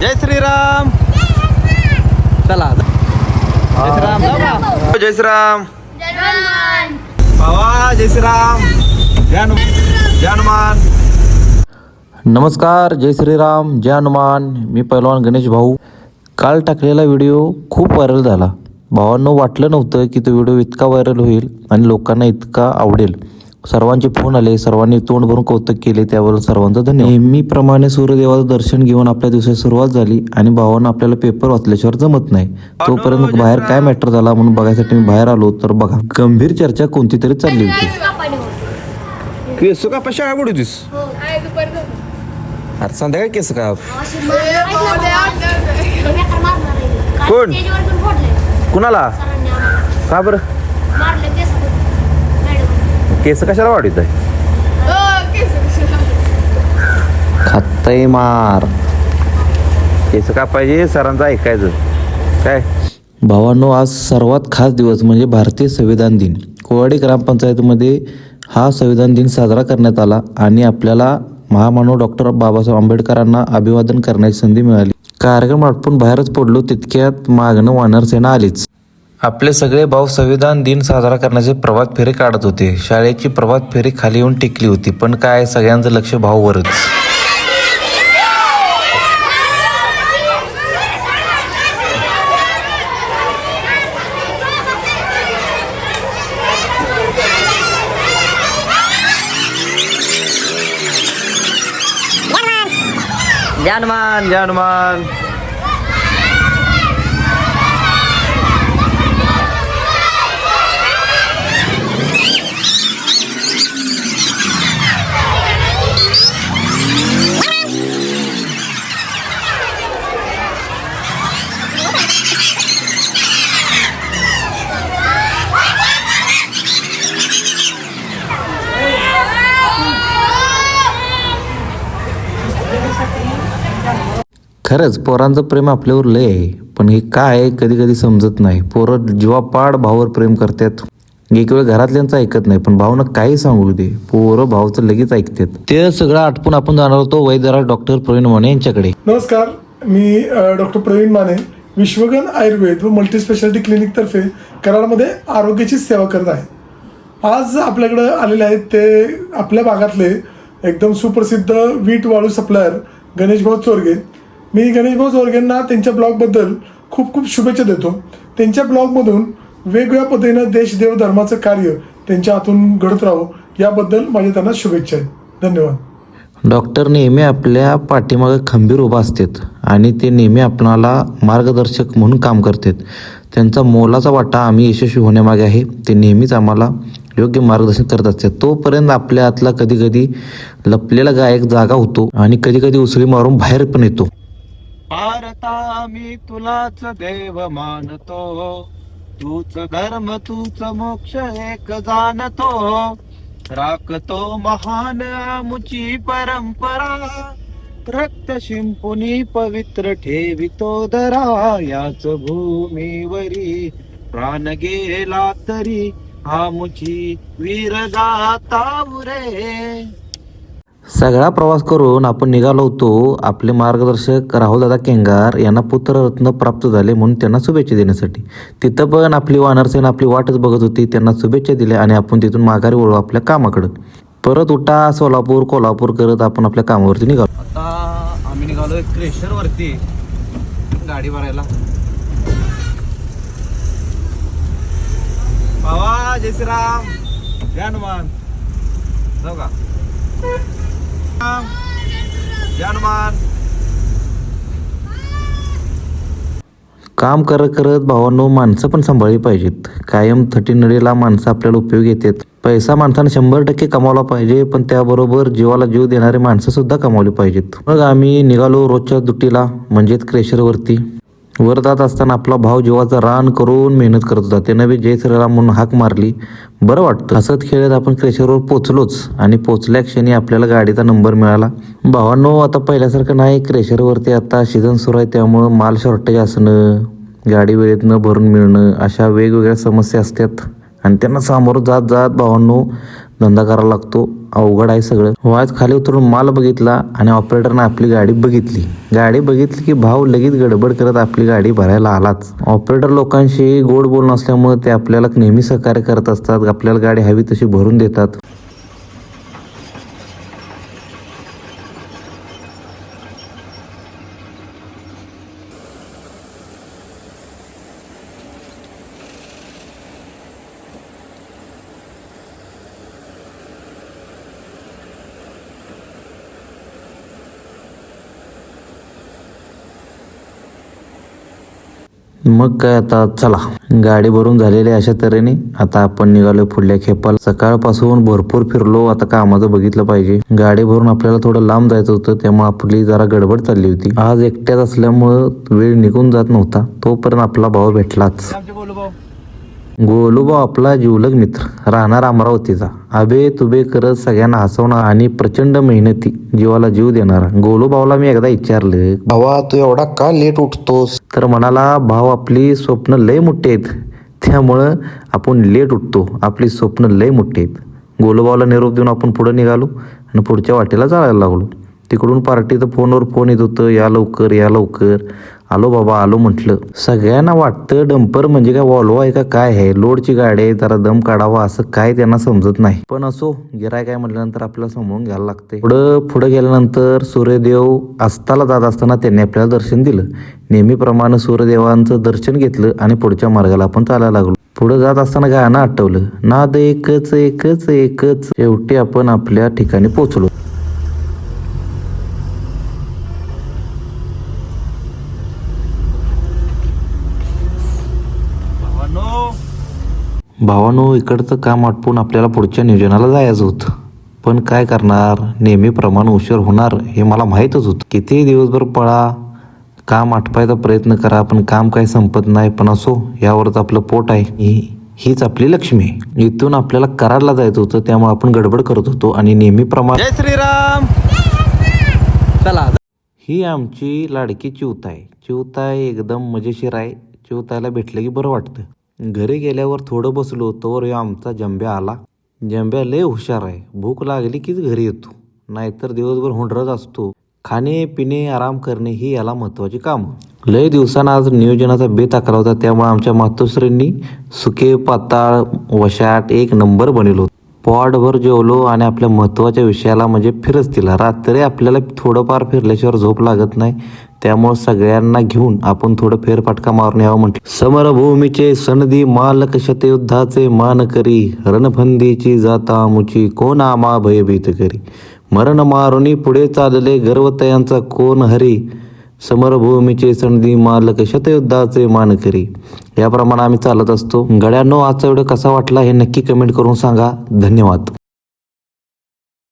जय श्रीराम. चला. जय श्रीराम जाऊ जय श्रीराम. बाबा जय श्रीराम. जय जय हनुमान. नमस्कार जय श्रीराम जय हनुमान. मी पहिलवान गणेश भाऊ. काल टाकलेला व्हिडिओ खूप व्हायरल झाला. भावांनो वाटलं नव्हतं की तो व्हिडिओ इतका व्हायरल होईल आणि लोकांना इतका आवडेल. सर्वांचे फोन आले सर्वांनी तोंड भरून कौतुक केले त्याबद्दल सर्वांचं धन्यवाद. नेहमीप्रमाणे सूर्यदेवाचं दर्शन घेऊन आपल्या दिवसाची सुरुवात झाली आणि भावानं आपल्याला पेपर वाचल्याशिवाय जमत नाही. तोपर्यंत बाहेर काय मॅटर झाला म्हणून बघायसाठी मी बाहेर आलो तर बघा. गंभीर चर्चा कोणती तरी चालली होती. केस का पशा काय बुडवतीस अरे संध्याकाळी केस का? कोण? कुणाला? का बरं? केस कशाला वाढवत आहे खात्ताय मार. केस का पाहिजे? सरांचं ऐकायचं. काय? भावांनो आज सर्वात खास दिवस म्हणजे भारतीय संविधान दिन. कोवाडी ग्रामपंचायतीमध्ये हा संविधान दिन साजरा करण्यात आला आणि आपल्याला महामानव डॉक्टर बाबासाहेब आंबेडकरांना अभिवादन करण्याची संधी मिळाली. कार्यक्रम आटपून बाहेरच पडलो तितक्यात मागणं वानर सेना आलीच. आपले सगळे भाऊ संविधान दिन साजरा करण्याचे प्रभात फेरी काढत होते. शाळेची प्रभात फेरी खाली येऊन टिकली होती पण काय सगळ्यांचं लक्ष भाऊवरच. जानमान जानमान खरंच पोरांचं प्रेम आपल्यावर लय आहे पण हे काय आहे कधी कधी समजत नाही. पोरं जीवापाड भावावर प्रेम करतात. एक वेळ घरातल्यांचं ऐकत नाही पण भावना काही सांगू दे. पोरं भावचं लगेच ऐकतात. ते सगळं आटपून आपण जाणार होतो वैद्यराज डॉक्टर प्रवीण माने यांच्याकडे. नमस्कार मी डॉक्टर प्रवीण माने विश्वगन आयुर्वेद व मल्टीस्पेशालिटी क्लिनिकतर्फे कराडमध्ये आरोग्याची सेवा करत आहे. आज आपल्याकडे आलेले आहेत ते आपल्या भागातले एकदम सुप्रसिद्ध वीट वाळू सप्लायर गणेशभाऊ चोरगे. मी गणेशभाऊ चोरगेंना त्यांच्या ब्लॉगबद्दल खूप खूप शुभेच्छा देतो. त्यांच्या ब्लॉगमधून वेगवेगळ्या पद्धतीनं देश देव धर्माचं कार्य त्यांच्या हातून घडत राहो याबद्दल माझ्या त्यांना शुभेच्छा आहेत. धन्यवाद. डॉक्टर नेहमी आपल्या पाठीमागे खंबीर उभा असतात आणि ते नेहमी आपणाला मार्गदर्शक म्हणून काम करतात. त्यांचा मोलाचा वाटा आम्ही यशस्वी होण्यामागे आहे. ते नेहमीच आम्हाला योग्य मार्गदर्शन करत असते तोपर्यंत आपल्या हातला कधी कधी लपलेला गायक जागा होतो आणि कधी कधी उसळी मारून बाहेर पण येतो. भारता मी तुलाच देव मानतो. तूच धर्म तूच मोक्ष एक जाणतो. राखतो महान आमुची परंपरा. रक्त शिंपुनी पवित्र ठेवितो दरा याच भूमीवरी प्राण गेला तरी आमुची वीर जाता उरे. सगळा प्रवास करून आपण निघालो होतो आपले मार्गदर्शक राहुलदादा केंगार यांना पुत्ररत्न प्राप्त झाले म्हणून त्यांना शुभेच्छा देण्यासाठी. तिथं पण आपली वानरसेन आपली वाटच बघत होती त्यांना शुभेच्छा दिल्या आणि आपण तिथून माघारी वळू आपल्या कामाकडं. परत उठा सोलापूर कोल्हापूर करत आपण आपल्या कामावरती निघालो. आता आम्ही निघालो क्रेशरवरती. गाडी भरायला. बाबा जय श्रीराम. जय हनुमान. जाऊ का? काम करत करत भावांनो माणसं पण सांभाळली पाहिजेत. कायम थटी नळीला माणसं आपल्याला उपयोग येतात. पैसा माणसाने शंभर टक्के कमावला पाहिजे पण त्याबरोबर जीवाला जीव देणारे माणसं सुद्धा कमावली पाहिजेत. मग आम्ही निघालो रोजच्या दुट्टीला म्हणजेच क्रेशरवरती वर जात असताना आपला भाव जीवाचा रान करून मेहनत करत होता. त्यानं बी जय श्रीराम म्हणून हाक मारली. बरं वाटतं. हसत खेळत आपण क्रेशरवर पोचलोच आणि पोचल्या क्षणी आपल्याला गाडीचा नंबर मिळाला. भावांनो आता पहिल्यासारखं नाही. क्रेशरवरती आता सीझन सुरू आहे. त्यामुळं माल शॉर्टेज असणं गाडी वेळेत न भरून मिळणं अशा वेगवेगळ्या समस्या असतात. आणि त्यांना सामोरं जात जात भावांनो धंदा करावा लागतो. अवघड आहे सगळं. वाज खाली उतरून माल बघितला आणि ऑपरेटरनं आपली गाडी बघितली. गाडी बघितली की भाव लगेच गडबड करत आपली गाडी भरायला आलाच. ऑपरेटर लोकांशी गोड बोल नसल्यामुळे ते आपल्याला नेहमी सहकार्य करत असतात. आपल्याला गाडी हवी तशी भरून देतात. मग काय आता चला. गाडी भरून झालेली आहे अशा तऱ्हेने. आता आपण निघालो पुढल्या खेपाला. सकाळपासून भरपूर फिरलो. आता कामाचं बघितलं पाहिजे. गाडी भरून आपल्याला थोडं लांब जायचं होतं. त्यामुळे आपली जरा गडबड चालली होती. आज एकट्याच असल्यामुळं वेळ निघून जात नव्हता. तोपर्यंत आपला भाऊ भेटलाच. गोलूबा आपला जीवलग मित्र. राहणार अमरावतीचा. अबे तुबे करत सगळ्यांना हसवणार आणि प्रचंड मेहनती जीवाला जीव देणारा. गोलूबावला मी एकदा विचारलं भावा तू एवढा का लेट उठतोस? तर म्हणाला भाऊ आपली स्वप्न लय मोठी आहेत. त्यामुळं आपण लेट उठतो. आपली स्वप्न लय मोठी आहेत. गोलूबावला निरोप देऊन आपण पुढे निघालो आणि पुढच्या वाटेला जायला लागलो. तिकडून पार्टीचं फोनवर फोन येत होतं या लवकर या लवकर. आलो बाबा आलो म्हटलं. सगळ्यांना वाटतं डंपर म्हणजे काय वॉल्वो आहे का काय आहे? लोडची गाडी आहे जरा दम काढावा असं काय त्यांना समजत नाही. पण असो गिराय काय म्हटल्यानंतर आपल्याला समजून घ्यायला लागते. पुढं पुढे गेल्यानंतर सूर्यदेव अस्ताला जात असताना त्यांनी आपल्याला दर्शन दिलं. नेहमीप्रमाणे सूर्यदेवांचं दर्शन घेतलं आणि पुढच्या मार्गाला आपण चालायला लागलो. पुढे जात असताना गाणं आठवलं. नाद एकच एकच एकच. शेवटी आपण आपल्या ठिकाणी पोहोचलो भावानो भावानो इकडचं काम आटपून आपल्याला पुढच्या नियोजनाला जायचं होतं. पण काय करणार? नेहमीप्रमाणे उशीर होणार हे मला माहीतच होतं. किती दिवसभर पळा काम आटपायचा प्रयत्न करा पण काम काही संपत नाही पण असो यावरच आपलं पोट आहे. ही हीच आपली लक्ष्मी आहे. इथून आपल्याला कराडला जायचं होतं त्यामुळे आपण गडबड करत होतो आणि नेहमीप्रमाणे जय श्रीराम! चला ही आमची लाडकी चिवताय चिवताय एकदम मजेशीर आहे. चिवतायला भेटलं की बरं वाटतं. घरी गेल्यावर थोडं बसलो तोवर ह्यो आमचा जंब्या आला. जंब्या लय हुशार आहे. भूक लागली कीच घरी येतो. नाहीतर दिवसभर हुंडरत असतो. खाणे पिणे आराम करणे ही याला महत्वाची कामं. लय दिवसानं आज नियोजनाचा बेत आखला होता. त्यामुळे आमच्या मातोश्रींनी सुके पाताळ वशाट एक नंबर बनवलो पॉडभर जेवलो आणि आपल्या महत्त्वाच्या विषयाला म्हणजे फिरच दिला रात्री आपल्याला थोडंफार फिरल्याशिवाय झोप लागत नाही. त्यामुळं सगळ्यांना घेऊन आपण थोडं फेरफटका मारून यावं म्हटलं. समरभूमीचे सनदी मालक शतयुद्धाचे मान करी रणफंदीची जाता मुची कोण आमा भयभीत करी? मरण मारुनी पुढे चालले गर्वतयांचा कोण हरी? समरभूमीचे सनदी मालक शतयुद्धाचे मान करी याप्रमाणे आम्ही चालत असतो. गड्यांनो आजचा व्हिडिओ कसा वाटला हे नक्की कमेंट करून सांगा. धन्यवाद.